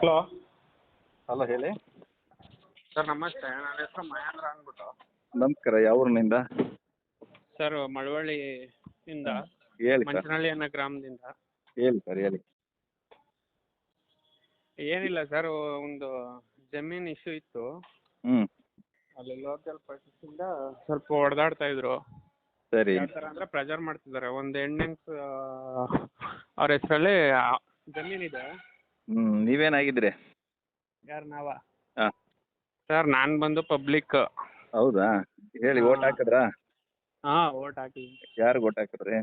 Hello. Hello ಹೇಳಿ. Sir ನಮಸ್ತೆ. ನನ್ನ ಹೆಸರು ಮಹೇಂದ್ರ ಅಂದ್ಬಿಟ್ಟು. ನಮಸ್ಕಾರ ಯಾವ ಊರಿನಿಂದ? ಸರ್ ಮಳವಳ್ಳಿಯಿಂದ. ಹೇಳಿ ಸರ್. ಮಂಚನಹಳ್ಳಿ ಅನ್ನೋ ಗ್ರಾಮದಿಂದ. ಹೇಳಿ ಸರ್ ಹೇಳಿ. ಏನಿಲ್ಲ ಸರ್ ಒಂದು ಜಮೀನ್ ಇಶ್ಯೂ ಇತ್ತು. ಹ್ಞೂ ಅಲ್ಲಿ ಲೋಕಲ್ ಇಂದ ಸ್ವಲ್ಪ ಹೊಡೆದಾಡ್ತಾ ಇದ್ರು. ಸರಿ. ಯಾವ ಥರ ಅಂದ್ರೆ ಪ್ರೆಜರ್ ಮಾಡ್ತಿದ್ದಾರೆ. ಒಂದು ಹೆಣ್ಣೆಂಗ್ಸ್ ಅವ್ರ ಹೆಸರಲ್ಲಿ ಜಮೀನಿದೆ ಹ್ಞೂ ನೀವೇನಾಗಿದ್ರಿ ಯಾರು ನಾವ? ಹಾಂ. ಸರ್ ನಾನು ಬಂದು ಪಬ್ಲಿಕ್ ಹೌದಾ? ಹೇಳಿ ಓಟ್ ಹಾಕಿದ್ರಾ? ಹಾಂ ಓಟ್ ಹಾಕಿದ್ದೀನಿ. ಯಾರಿಗೆ ಓಟ್ ಹಾಕಿದ್ರಿ?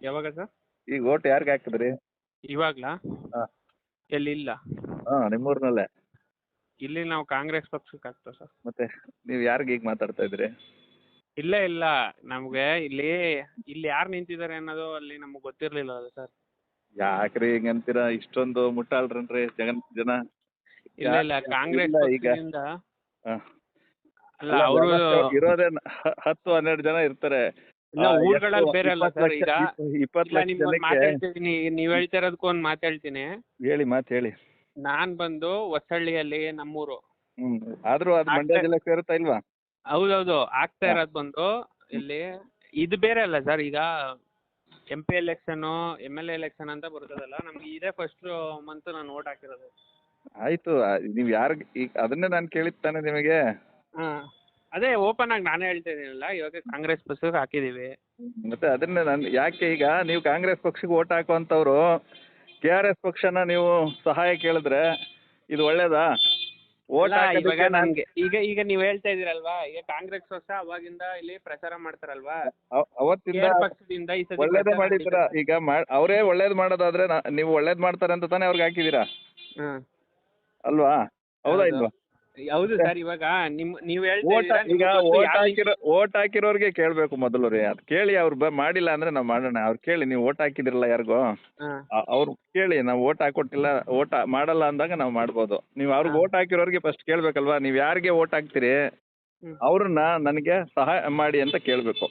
ಯಾವಾಗ ಸರ್? ಈಗ ಓಟ್ ಯಾರಿಗೆ ಹಾಕಿದ್ರಿ? ಇವಾಗಲಾ? ಹಾಂ. ಎಲ್ಲಿ ಇಲ್ಲ. ಹಾಂ ನಿಮ್ಮೂರಿನಲ್ಲೇ? ಇಲ್ಲಿ ನಾವು ಕಾಂಗ್ರೆಸ್ ಪಕ್ಷಕ್ಕೆ ಹಾಕ್ತೇವೆ ಸರ್. ಮತ್ತೆ ನೀವು ಯಾರಿಗೆ ಈಗ ಮಾತಾಡ್ತಾ ಇದ್ರಿ ಇಲ್ಲ ಇಲ್ಲ. ನಮಗೆ ಇಲ್ಲಿ ಇಲ್ಲಿ ಯಾರು ನಿಂತಿದ್ದಾರೆ ಅನ್ನೋದು ಅಲ್ಲಿ ನಮಗೆ ಗೊತ್ತಿರಲಿಲ್ಲ ಅದು ಯಾಕ್ರಿ ಹಿಂಗೆ ಅಂತೀರಾ? ಇಷ್ಟೊಂದು ಮುಟ್ಟಾಳ್ರನ್ರಿ ಜಗನ್ ಜನ? ಇಲ್ಲ ಇಲ್ಲ ಕಾಂಗ್ರೆಸ್ ಈಗ? ಪಕ್ಷದಿಂದ ಅಲ್ಲ ಅವರು ಇರೋದೇ ಹತ್ತು ಹನ್ನೆರಡು ಜನ ಇರ್ತಾರೆ. ಇಲ್ಲ ಊರುಗಳಲ್ಲಿ ಬೇರೆ ಅಲ್ಲ ಸರ್ ಈಗ ಇಪ್ಪತ್ತು ಇಲ್ಲ ಲಕ್ಷ ನಿಮ್ಗೆ ಜನಕ್ಕೆ ಮಾತು ಹೇಳ್ತೀನಿ ನೀವು ಹೇಳ್ತಾ ಇರೋದಕ್ಕೂ ಒಂದು ಮಾತು ಹೇಳಿ ಮಾತು ಹೇಳಿ. ನಾನ್ ಬಂದು ಹೊಸಳ್ಳಿಯಲ್ಲಿ ನಮ್ಮೂರು. ಹ್ಮ್ ಆದ್ರೂ ಅದು ಮಂಡ್ಯ ಆಗ್ತಾ- ಜಿಲ್ಲೆ ಸೇರುತ್ತಾ ಇಲ್ವಾ? ಹೌದೌದು ಆಗ್ತಾ ಇರೋದ್ ಬಂದು ಇಲ್ಲಿ ಇದು ಬೇರೆ ಅಲ್ಲ ಸರ್ ಈಗ M P election M L election ಅಂತ ಬರ್ತದಲ್ಲ ನಮ್ಗೆ ಇದೇ ಫಸ್ಟ್ ಮಂತ್ ನಾನು ಓಟ್ ಹಾಕಿರೋದು. ಆಯ್ತು ನೀವು ನೀವ್ ಯಾರ್ ಈಗ ಅದನ್ನೇ ನಾನು ಕೇಳಿದ್ ತಾನೇ ನಿಮಗೆ? ಹಾಂ ಅದೇ ಓಪನ್ ಆಗಿ ನಾನೇ ಹೇಳ್ತಾ ಇದ್ದೀನಲ್ಲ ಇವಾಗ ಕಾಂಗ್ರೆಸ್ ಪಕ್ಷಕ್ಕೆ ಹಾಕಿದ್ದೀವಿ ಮತ್ತೆ ಅದನ್ನೇ ನಾನು ಯಾಕೆ ಈಗ ನೀವು ಕಾಂಗ್ರೆಸ್ ಪಕ್ಷಕ್ಕೆ ಓಟ್ ಹಾಕುವಂತವ್ರು ಕೆ ಆರ್ ಎಸ್ ಪಕ್ಷನ ನೀವು ಸಹಾಯ ಕೇಳಿದ್ರೆ ಇದು ಒಳ್ಳೇದಾ? ಓಟ್ ಇವಾಗ ನನ್ಗೆ ಈಗ ಈಗ ನೀವ್ ಹೇಳ್ತಾ ಇದೀರಲ್ವಾ ಈಗ ಕಾಂಗ್ರೆಸ್ ಪಕ್ಷ ಅವಾಗಿಂದ ಇಲ್ಲಿ ಪ್ರಚಾರ ಮಾಡ್ತಾರಲ್ವಾ ಅವತ್ತಿಂದ ಪಕ್ಷದಿಂದ ಈ ಸತಿ ಒಳ್ಳೇದೇ ಪ್ರಚಾರ ಮಾಡಿದ್ದೀರಾ ನಡೀತದೆ. ಈಗ ಮಾ- ಅವರೇ ಒಳ್ಳೇದ್ ಮಾಡೋದಾದ್ರೆ ನಾ- ನೀವು ಒಳ್ಳೇದ್ ಮಾಡ್ತಾರೆ ಅಂತ ತಾನೇ ಅವ್ರಿಗೆ ಹಾಕಿದೀರಾ ಹ್ಮ್. ಅಲ್ವಾ ಹೌದಾ ಹೌದು. ಇಲ್ವಾ ಹೌದು ಸರ್ ಇವಾಗ ನಿಮ್ ನೀವು ಓಟ್ ಈಗ ನಿಮ್ಗ್ ಓಟ್ ಹಾಕಿರೋ ಓಟ್ ಹಾಕಿರೋರ್ಗೆ ಕೇಳ್ಬೇಕು ಮೊದಲು ರೀ. ಅದು ಕೇಳಿ ಅವ್ರು ಬ ಮಾಡಿಲ್ಲ ಅಂದ್ರೆ ನಾವು ಮಾಡೋಣ. ಅವ್ರು ಕೇಳಿ ನೀವು ಓಟ್ ಹಾಕಿದ್ರಲ್ಲ ಯಾರಿಗೋ. ಅವ್ರು ಕೇಳಿ ನಾವು ಓಟ್ ಹಾಕೊಟ್ಟಿಲ್ಲ ಓಟ್ ಮಾಡಲ್ಲ ಅಂದಾಗ ನಾವು ಮಾಡ್ಬೋದು. ನೀವು ಅವ್ರಿಗೆ ವೋಟ್ ಓಟ್ ಹಾಕಿರೋರಿಗೆ ಫಸ್ಟ್ ಕೇಳ್ಬೇಕಲ್ವಾ? ನೀವು ಯಾರಿಗೆ ಓಟ್ ಹಾಕ್ತೀರಿ. ಅವ್ರನ್ನ ನನಗೆ ಸಹಾಯ ಮಾಡಿ ಅಂತ ಕೇಳಬೇಕು.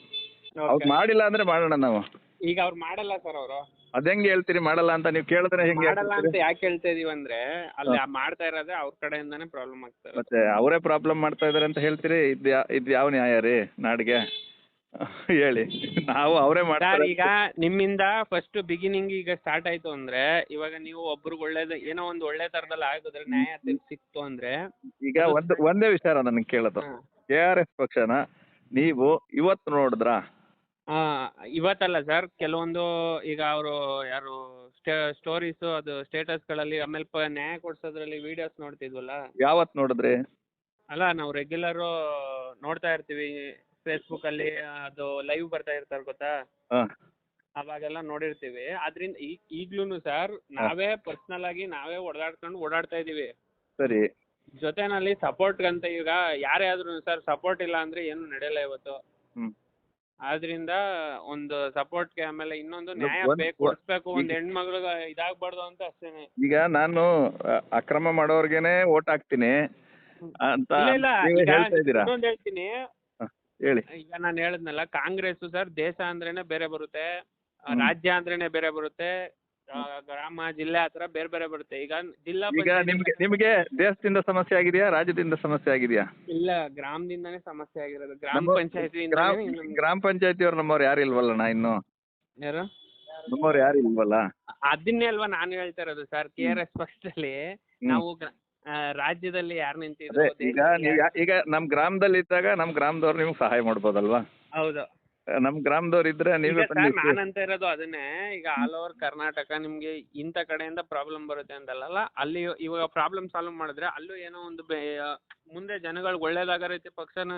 ಅವ್ರು ಮಾಡಿಲ್ಲ ಅಂದ್ರೆ ಮಾಡೋಣ ನಾವು. ಈಗ ಅವ್ರು ಮಾಡಲ್ಲ ಸರ್ ಅವರು. ಅದ್ ಹೆಂಗ್ ಹೇಳ್ತೀರಿ? ಮಾಡಲ್ಲ ಅಂತ ನೀವು ಕೇಳಿದ್ರೆ ಹೆಂಗೆ ಮಾಡಲ್ಲ ಅಂತ ಯಾಕೆ ಹೇಳ್ತಾ ಇದೀವಿ ಅಂದ್ರೆ ಅಲ್ಲಿ ಆ ಮಾಡ್ತಾ ಇರೋದೇ ಅವ್ರ ಕಡೆಯಿಂದಾನೇ ಪ್ರಾಬ್ಲಮ್ ಆಗ್ತಾ ಇರೋದು. ಮತ್ತೆ ಅವರೇ ಪ್ರಾಬ್ಲಮ್ ಮಾಡ್ತಾ ಇದಾರೆ ಅಂತ ಹೇಳ್ತೀರಿ? ಇದು ಇದು ಯಾವ ನ್ಯಾಯ ರೀ ನಾಡಿಗೆ? ಹೇಳಿ. ನಾವು ಅವರೇ ಸರ್ ಮಾಡ್ತಾರೆ ಈಗ ನಿಮ್ಮಿಂದ ಫಸ್ಟ್ ಬಿಗಿನಿಂಗ್ ಈಗ ಸ್ಟಾರ್ಟ್ ಆಯ್ತು ಅಂದ್ರೆ ಇವಾಗ ನೀವು ಒಬ್ರಿಗೆ ಒಳ್ಳೇದು ಏನೋ ಒಂದು ಒಳ್ಳೆ ತರದಲ್ಲಿ ಆಗಿದ್ರೆ ನ್ಯಾಯ ಸಿಕ್ತು ಅಂದ್ರೆ ಈಗ ಒಂದ್ ಒಂದೇ ವಿಚಾರ ನನಗೆ ಕೇಳೋದು. ಹಾ. ಕೆ ಆರ್ ಎಸ್ ಪಕ್ಷನ ನೀವು ಇವತ್ತು ನೋಡಿದ್ರಾ? ಆ, ಇವತ್ತಲ್ಲ ಸರ್ ಕೆಲವೊಂದು ಈಗ ಅವರು ಯಾರು ಸ್ಟೋರೀಸ್ ಅದು ಸ್ಟೇಟಸ್ಗಳಲ್ಲಿ ಆಮೇಲೆ ಪ ನ್ಯಾಯ ಕೊಡ್ಸೋದ್ರಲ್ಲಿ ವಿಡಿಯೋಸ್ ನೋಡ್ತಿದ್ವಲ್ಲ? ಯಾವತ್ತು ನೋಡಿದ್ರಿ? ಅಲ್ಲ ನಾವು ರೆಗ್ಯುಲರ್ ನೋಡ್ತಾ ಇರ್ತೀವಿ ಫೇಸ್ಬುಕ್ಕಲ್ಲಿ ಅದು ಲೈವ್ ಬರ್ತಾ ಇರ್ತಾರೆ ಗೊತ್ತಾ? ಹಾಂ. ಅವಾಗೆಲ್ಲ ನೋಡಿರ್ತೀವಿ. ಅದರಿಂದ ಈಗ ಈಗ್ಲೂ ಸರ್ ನಾವೇ ಪರ್ಸನಲ್ ಆಗಿ ನಾವೇ ಓಡಾಡ್ಕೊಂಡು ಓಡಾಡ್ತಾ ಇದೀವಿ ಸರಿ. ಜೊತೆನಲ್ಲಿ ಸಪೋರ್ಟ್ಗಂತ ಈಗ ಯಾರೇ ಆದ್ರೂ ಸರ್ ಸಪೋರ್ಟ್ ಇಲ್ಲ ಅಂದ್ರೆ ಏನು ನಡೆಯಲ್ಲ ಇವತ್ತು. ಆದ್ರಿಂದ ಒಂದು ಸಪೋರ್ಟ್ಗೆ ಆಮೇಲೆ ಇನ್ನೊಂದು ನ್ಯಾಯ ಒಂದ್- ಬೇಕು ಒಂದ್- ಕೊಡಿಸ್ಬೇಕು ಒಂದು ಈಗ- ಹೆಣ್ಮಗ್ಳಿಗೆ ಇದಾಗಬಾರ್ದು ಅಂತ ಅಷ್ಟೇನೆ. ಈಗ ನಾನು ಅ, ಅಕ್ರಮ ಮಾಡೋರ್ಗೆನೆ ಓಟ್ ಹಾಕ್ತೀನಿ ಅಂತ ಇಲ್ಲ ಇಲ್ಲ ನೀವು ಈಗ ಹೇಳ್ತಾ ಇದ್ದೀರಾ? ಇನ್ನೊಂದು ಹೇಳ್ತೀನಿ. ಹ, ಹೇಳಿ. ಈಗ ನಾನು ಹೇಳಿದ್ನಲ್ಲ ಕಾಂಗ್ರೆಸ್ ಸರ್ ದೇಶ ಅಂದ್ರೇನೆ ಬೇರೆ ಬರುತ್ತೆ ಆ, ಹ್ಮ್. ರಾಜ್ಯ ಅಂದ್ರೇನೆ ಬೇರೆ ಬರುತ್ತೆ ಗ್ರಾಮ ಜಿಲ್ಲೆ ಆ ಥರ ಬೇರೆ ಬೇರೆ ಬರುತ್ತೆ. ಈಗ ಜಿಲ್ಲಾ ಈಗ ನಿಮ್ಗೆ ನಿಮ್ಗೆ ದೇಶದಿಂದ ಸಮಸ್ಯೆ ಆಗಿದೆಯಾ ರಾಜ್ಯದಿಂದ ಸಮಸ್ಯೆ ಆಗಿದೆಯಾ? ಇಲ್ಲ ಗ್ರಾಮದಿಂದಾನೇ ಸಮಸ್ಯೆ ಆಗಿರೋದು. ಗ್ರಾಮ ನಮ್ಮ- ಗ್ರಾಮ ಗ್ರಾಮ ಪಂಚಾಯತಿಯವ್ರು ನಮ್ಮವ್ರು ಯಾರು ಇಲ್ವಲ್ಲಣ್ಣ ಇನ್ನು? ಯಾರು? ನಮ್ಮವ್ರು ಯಾರು ಇಲ್ವಲ್ಲ? ಅದನ್ನೇ ಅಲ್ವಾ ನಾನು ಹೇಳ್ತಾ ಇರೋದು ಸರ್ ಕೆ ಆರ್ ಎಸ್ ಪಕ್ಷದಲ್ಲಿ ಹ್ಮ್. ನಾವು ಗ್ರ- ಆ, ರಾಜ್ಯದಲ್ಲಿ ಯಾರು ಅದೇ ನಿಂತಿದ್ರು ಈಗ ದೇಶದಲ್ಲಿ ನೀವು ಯಾರ್- ಈಗ ನಮ್ ಗ್ರಾಮದಲ್ಲಿ ಇದ್ದಾಗ ನಮ್ ಗ್ರಾಮದವ್ರು ನಿಮ್ಗೆ ಸಹಾಯ ಮಾಡ್ಬೋದಲ್ವಾ? ಹೌದು. ನಮ್ ಗ್ರಾಮದವ್ರು ಇದ್ರೆ ನೀವೇ ನಾನಂತ ಇರೋದು ಅದನ್ನೇ ಈಗ ಆಲ್ ಓವರ್ ಕರ್ನಾಟಕ ನಿಮ್ಗೆ ಇಂಥ ಕಡೆಯಿಂದ ಪ್ರಾಬ್ಲಮ್ ಬರುತ್ತೆ ಅಂತಲ್ಲ ಅಲ್ಲಿ ಇವಾಗ ಪ್ರಾಬ್ಲಮ್ ಸಾಲ್ವ್ ಮಾಡಿದ್ರೆ ಅಲ್ಲೂ ಏನೋ ಒಂದು ಮುಂದೆ ಜನಗಳಿಗೆ ಒಳ್ಳೇದಾಗ ರೀತಿ ಪಕ್ಷನ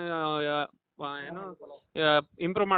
ಏನು ಇಂಪ್ರೂವ್